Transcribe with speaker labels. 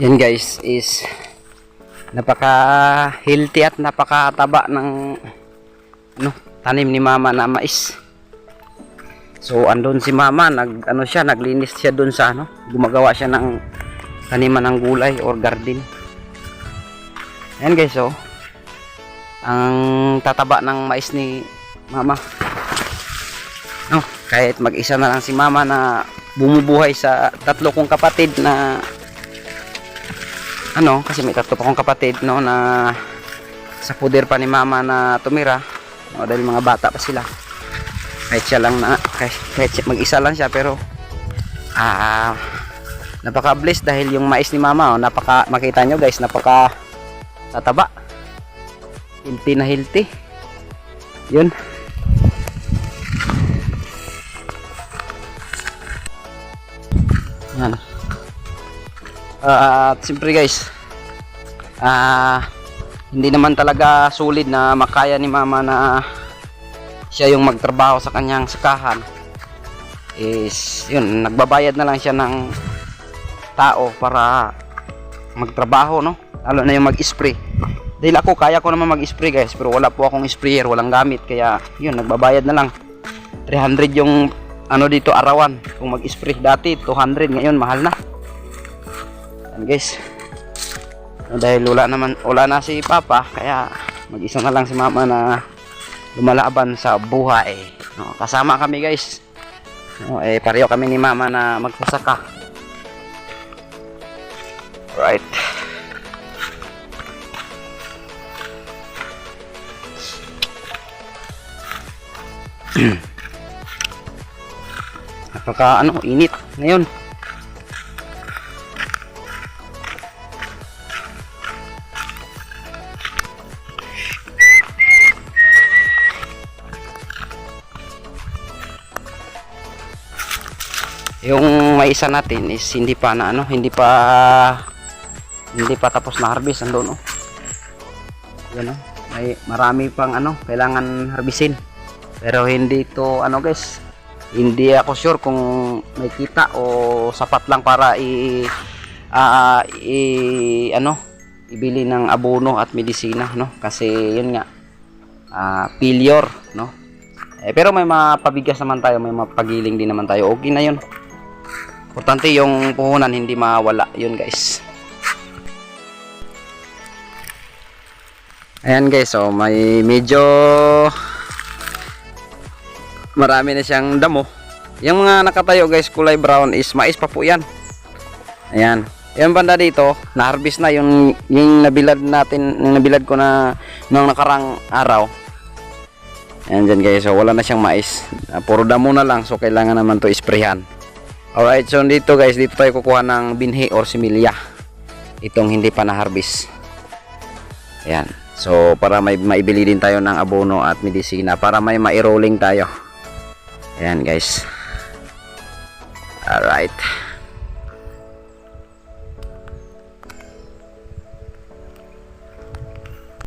Speaker 1: Yan guys is napaka healthy at napakataba ng ano, tanim ni mama na mais. So andun si mama, nag ano siya, naglinis siya doon sa ano, gumagawa siya ng taniman ng gulay or garden. Ayan guys, so ang tataba ng mais ni mama. No, kahit mag-isa na lang si mama na bumubuhay sa tatlo kong kapatid na ano, kasi may tatlo pa akong kapatid no na sa puder pa ni mama na tumira. No, dahil mga bata pa sila. Kahit siya lang na kahit, siya- mag-isa lang siya pero ah napaka blessed dahil yung mais ni mama oh, napaka makita nyo guys napaka tataba. Healthy na healthy. Yun. Yan Ah, at siyempre guys ah hindi naman talaga sulit na makaya ni mama na siya yung magtrabaho sa kanyang sakahan. Is yun nagbabayad na lang siya ng tao para magtrabaho no? Lalo na yung mag-spray. Dahil ako kaya ko naman mag-spray guys pero wala po akong sprayer walang gamit. Kaya yun nagbabayad na lang. 300 yung ano dito arawan. Kung mag-spray. Dati 200 ngayon mahal na guys. Dahil wala naman wala na si papa kaya mag-isa na lang si mama na lumalaban sa buhay. No, kasama kami guys. No, eh pareho kami ni mama na magsasaka right napaka ano init ngayon yung maisa natin is hindi pa na ano hindi pa hindi pa tapos na harvest andun oh. Yan oh. May marami pang ano kailangan harbisin. Pero hindi to ano guys. Hindi ako sure kung may kita o sapat lang para i ah, i ano ibili ng abono at medisina no? Kasi yun nga ah, failure no? Eh, pero may mga pabigas naman tayo may mga pagiling din naman tayo. Okay na yun Importante yung puhunan hindi mawala yun guys. Ayan guys, so may medyo marami na siyang damo. Yung mga nakatayo guys, kulay brown is mais pa po yan. Ayan. Yung banda dito, na-harvest na yung, yung nabilad natin, yung nabilad ko na nung nakarang araw. Ayan dyan guys, so wala na siyang mais. Puro damo na lang, so kailangan naman to isprehan. Alright, so dito guys, dito tayo kukuha ng binhi or similya. Itong hindi pa na-harvest. Ayan. So, para may maibili din tayo ng abono at medisina para may ma-rolling tayo. Ayan guys. Alright.